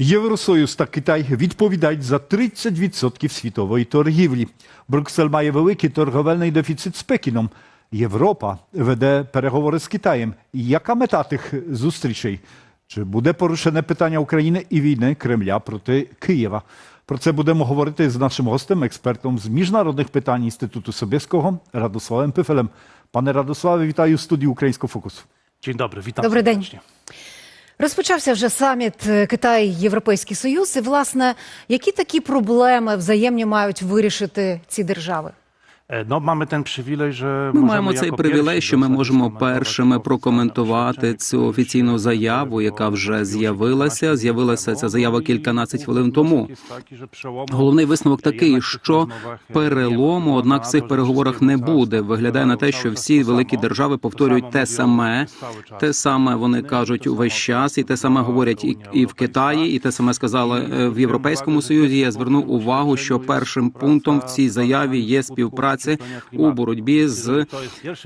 Євросоюз та Китай відповідають за 30% світової торгівлі. Брюксель має великий торговельний дефіцит з Пекіном. Європа веде переговори з Китаєм. Яка мета тих зустрічей? Чи буде порушене питання України і війни Кремля проти Києва? Про це будемо говорити з нашим гостем, експертом з міжнародних питань Інституту Собєського Радославом Пифелем. Пане Радославе, вітаю в студії Українського фокусу. Dzień dobry, witam Добрий день. Розпочався вже саміт е, Китай Європейський Союз. І власне, які такі проблеми взаємні мають вирішити ці держави? E, No, mamy ten przywilej, Ми маємо цей привілей, що ми можемо першими прокоментувати цю офіційну заяву, яка вже з'явилася. З'явилася ця заява кільканадцять хвилин тому. Головний висновок такий, що перелому, однак в цих переговорах не буде. Виглядає на те, що всі великі держави повторюють те саме, те саме вони кажуть увесь час, і те саме говорять і, і в Китаї, і те саме сказали в Європейському Союзі. Я звернув увагу, що першим пунктом в цій заяві є співпраця у боротьбі з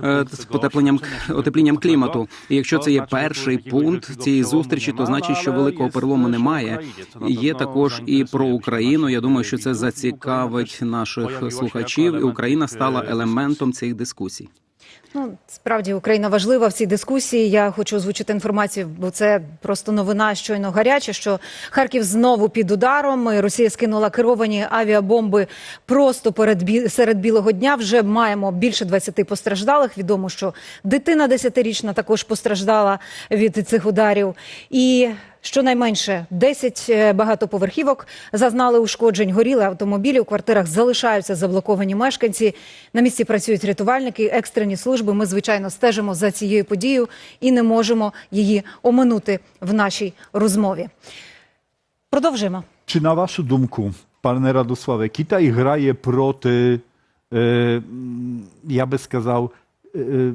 е, потепленням отеплінням клімату. І якщо це є перший пункт цієї зустрічі, то значить, що великого перелому немає. Є також і про Україну. Я думаю, що це зацікавить наших слухачів, і Україна стала елементом цих дискусій. Ну справді Україна важлива в цій дискусії. Я хочу озвучити інформацію, бо це просто новина щойно гаряча. Що Харків знову під ударом. Росія скинула керовані авіабомби просто перед бі- серед білого дня. Вже маємо більше 20 постраждалих. Відомо, що дитина 10-річна також постраждала від цих ударів. І Щонайменше 10 е, багатоповерхівок зазнали ушкоджень. Горіли автомобілі. У квартирах залишаються заблоковані мешканці. На місці працюють рятувальники, екстрені служби. Ми звичайно стежимо за цією подією і не можемо її оминути в нашій розмові. Продовжуємо. Czy na waszą думку, Radosławie, Kitaj graje proty, e, mm, ja by сказав, e,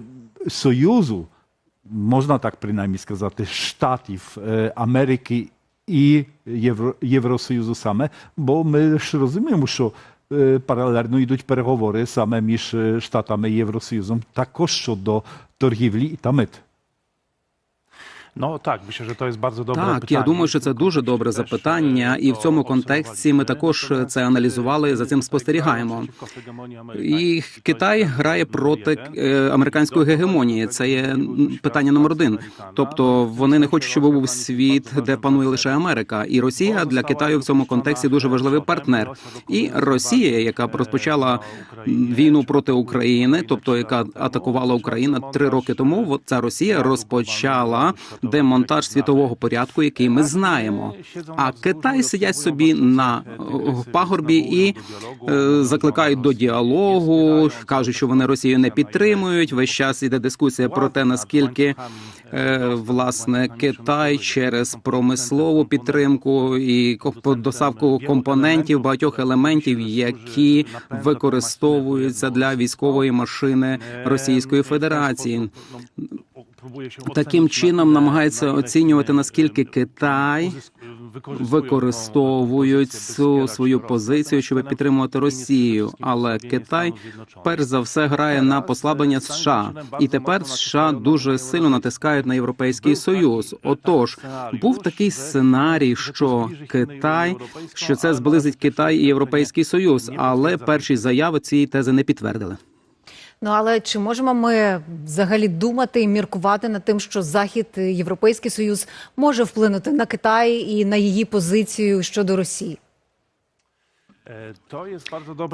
Союзу, можна так принаймні сказати, Штатів е, Америки і Євро, Євросоюзу саме, бо ми ж розуміємо, що е, паралельно йдуть переговори саме між е, Штатами і Євросоюзом, також щодо торгівлі та мит. No tak, myślę, że to jest bardzo dobre Так, pytanie. я думаю, що це дуже добре запитання, і в цьому контексті ми також це аналізували, за цим спостерігаємо. І Китай грає проти е, американської гегемонії. Це є питання номер один. Тобто вони не хочуть, щоб був світ, де панує лише Америка. І Росія для Китаю в цьому контексті дуже важливий партнер. І Росія, яка розпочала війну проти України, тобто яка атакувала Україну три роки тому. Ця Росія розпочала демонтаж світового порядку, який ми знаємо. А Китай сидять собі на е, пагорбі і е, закликають до діалогу, кажуть, що вони Росію не підтримують. Весь час іде дискусія про те, наскільки е, власне Китай через промислову підтримку і доставку компонентів багатьох елементів, які використовуються для військової машини Російської Федерації. Таким чином намагається оцінювати наскільки Китай використовують цю свою позицію, щоб підтримувати Росію. Але Китай перш за все грає на послаблення США, і тепер США дуже сильно натискають на європейський союз. Отож, був такий сценарій, що Китай, що це зблизить Китай і Європейський Союз, але перші заяви цієї тези не підтвердили. Ну але чи можемо ми взагалі думати і міркувати над тим, що Захід, Європейський Союз може вплинути на Китай і на її позицію щодо Росії? E, To jest bardzo dobre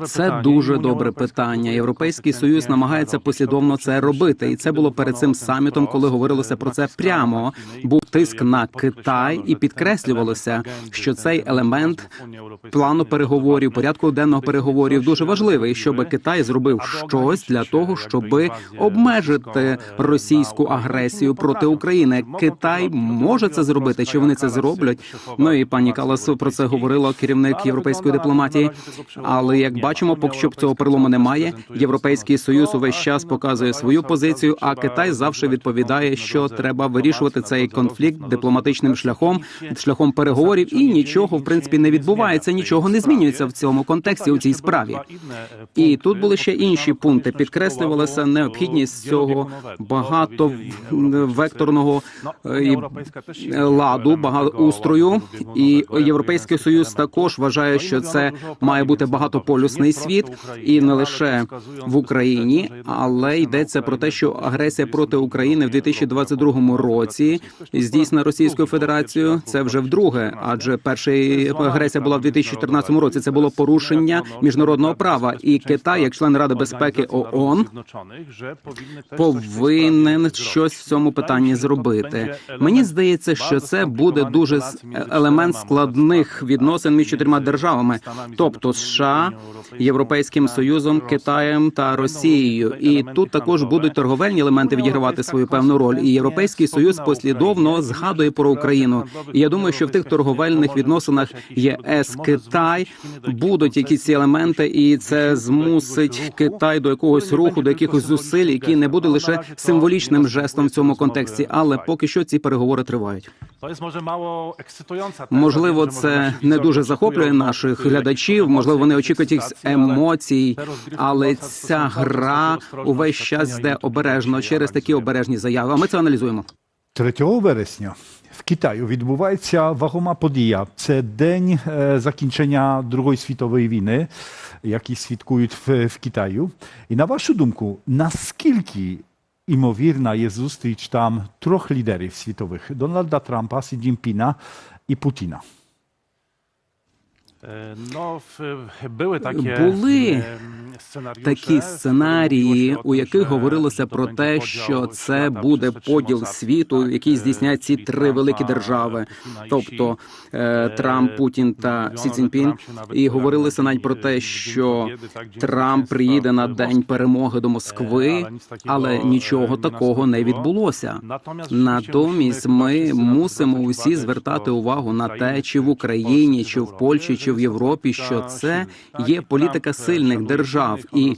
Це pytanie. дуже добре питання. Європейський союз намагається послідовно це робити, і це було перед цим самітом, коли говорилося про це прямо. Був тиск на Китай, і підкреслювалося, що цей елемент плану переговорів, порядку денного переговорів дуже важливий, щоб Китай зробив щось для того, щоб обмежити російську агресію проти. України. Китай може це зробити. Чи вони це зроблять? Ну і пані Калас про це говорила керівник європейської дипломатії контексті. Але як бачимо, поки що цього перелому немає. Європейський союз увесь час показує свою позицію. А Китай завжди відповідає, що треба вирішувати цей конфлікт дипломатичним шляхом, шляхом переговорів, і нічого в принципі не відбувається, нічого не змінюється в цьому контексті у цій справі. І тут були ще інші пункти. Підкреслювалася необхідність цього багатовекторного е, і ладу, багаустрою. І Європейський союз також вважає, що це має бути багатополюсний світ, і не лише в Україні, але йдеться про те, що агресія проти України в 2022 році здійснена Російською Федерацією. Це вже вдруге, адже перша агресія була в 2014 році. Це було порушення міжнародного права, і Китай, як член Ради безпеки ООН, повинен щось в цьому питанні зробити. Мені здається, що це буде дуже елемент складних відносин між чотирма державами, тобто США, Європейським Союзом, Китаєм та Росією. І тут також будуть торговельні елементи відігравати свою певну роль. І Європейський Союз послідовно згадує про Україну. І я думаю, що в тих торговельних відносинах ЄС Китай будуть якісь ці елементи, і це змусить Китай до якогось руху, до якихось зусиль, які не буде лише символічним жестом в цьому контексті. Але поки що ці переговори тривають. Можливо, це не дуже захоплює наших глядачів. Можливо, вони очікують якихось емоцій, але ця гра увесь час йде обережно через такі обережні заяви. А ми це аналізуємо. 3 вересня в Китаю відбувається вагома подія. Це день е, закінчення Другої світової війни, який святкують в, в Китаю. І на вашу думку, наскільки імовірна є зустріч там трьох лідерів світових: Дональда Трампа, Сі Цзіньпіна і Путіна? No, w- były takie Були em, scenariusze, Такі сценарії, у яких говорилося про те, що це буде поділ світу, який здійснять ці три великі держави, тобто е, Трамп, Путін та Сі Цзіньпін. І говорилося навіть про те, що Трамп приїде на день перемоги до Москви, але нічого такого не відбулося. Натомість ми мусимо усі звертати увагу на те, чи в Україні, чи в Польщі, чи в Європі, що це є політика сильних держав, і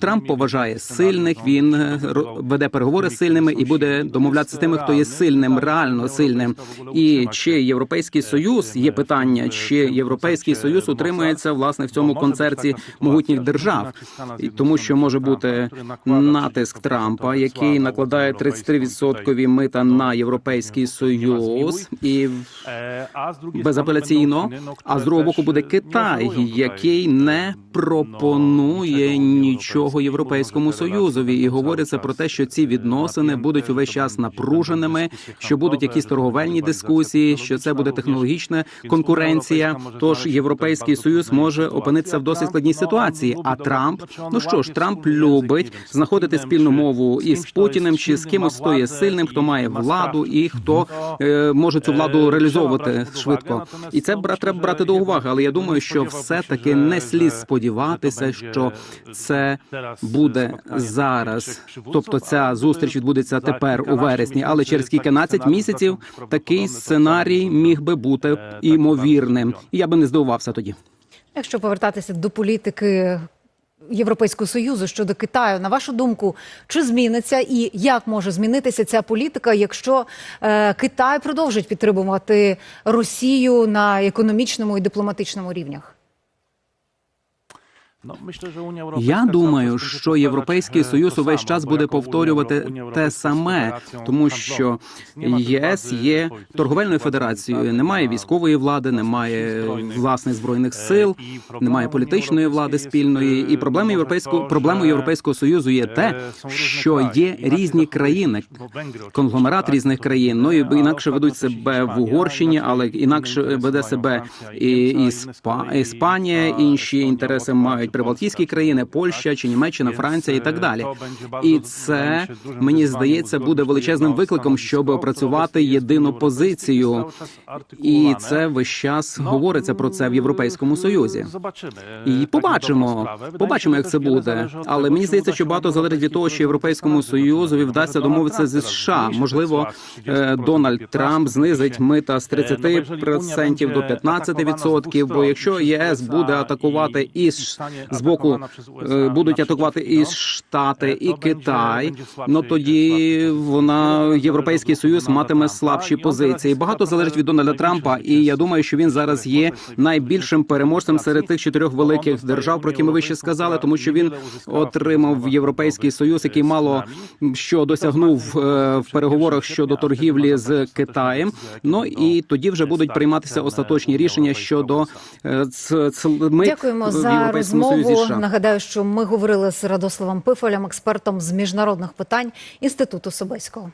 Трамп поважає сильних. Він е, веде переговори з сильними і буде домовлятися з тими, хто є сильним, реально сильним. І чи європейський союз є питання, чи європейський союз утримується власне в цьому концерті могутніх держав, тому що може бути натиск Трампа, який накладає 33% мита на європейський союз, і безапеляційно. А з другого боку буде Китай, який не пропонує нічого європейському союзові, і говориться про те, що ці відносини будуть увесь час напруженими, що будуть якісь торговельні дискусії, що це буде технологічна конкуренція. Тож європейський союз може опинитися в досить складній ситуації. А Трамп, ну що ж, Трамп любить знаходити спільну мову із Путіним чи з кимось, хто є сильним, хто має владу і хто е, може цю владу реалізовувати швидко. І це бра- треба брати до уваги. Але я думаю, що все таки не слід сподіватися, що це буде зараз. Тобто ця зустріч відбудеться тепер у вересні, але через кільканадцять місяців такий сценарій міг би бути імовірним. І я би не здивувався тоді. Якщо повертатися до політики Європейського союзу щодо Китаю, на вашу думку, чи зміниться і як може змінитися ця політика, якщо е, Китай продовжить підтримувати Росію на економічному і дипломатичному рівнях? Я думаю, що європейський союз увесь час буде повторювати те саме, тому що ЄС є торговельною федерацією. Немає військової влади, немає власних збройних сил, немає політичної влади спільної. І проблема європейського проблемою європейського союзу є те, що є різні країни, конгломерат різних країн. Ну і інакше ведуть себе в Угорщині, але інакше веде себе і Іспа- Іспанія. Інші інтереси мають Прибалтійські країни, Польща чи Німеччина, Франція і так далі. І це мені здається буде величезним викликом, щоб опрацювати єдину позицію. І це весь час говориться про це в Європейському Союзі. І побачимо, побачимо, як це буде. Але мені здається, що багато залежить від того, що європейському союзові вдасться домовитися зі США. Можливо, е, Дональд Трамп знизить мита з 30% до 15%, Бо якщо ЄС буде атакувати і з боку е, будуть атакувати і Штати, і Китай, ну тоді вона європейський союз матиме слабші позиції. Багато залежить від Дональда Трампа, і я думаю, що він зараз є найбільшим переможцем серед тих чотирьох великих держав, про які ми вище сказали, тому що він отримав європейський союз, який мало що досягнув е, в переговорах щодо торгівлі з Китаєм. Ну і тоді вже будуть прийматися остаточні рішення щодо е, ц- ц- мит Дякуємо. за Союзі. Розмову. Нагадаю, що ми говорили з Радославом Пифолем, експертом з міжнародних питань інституту Собеського.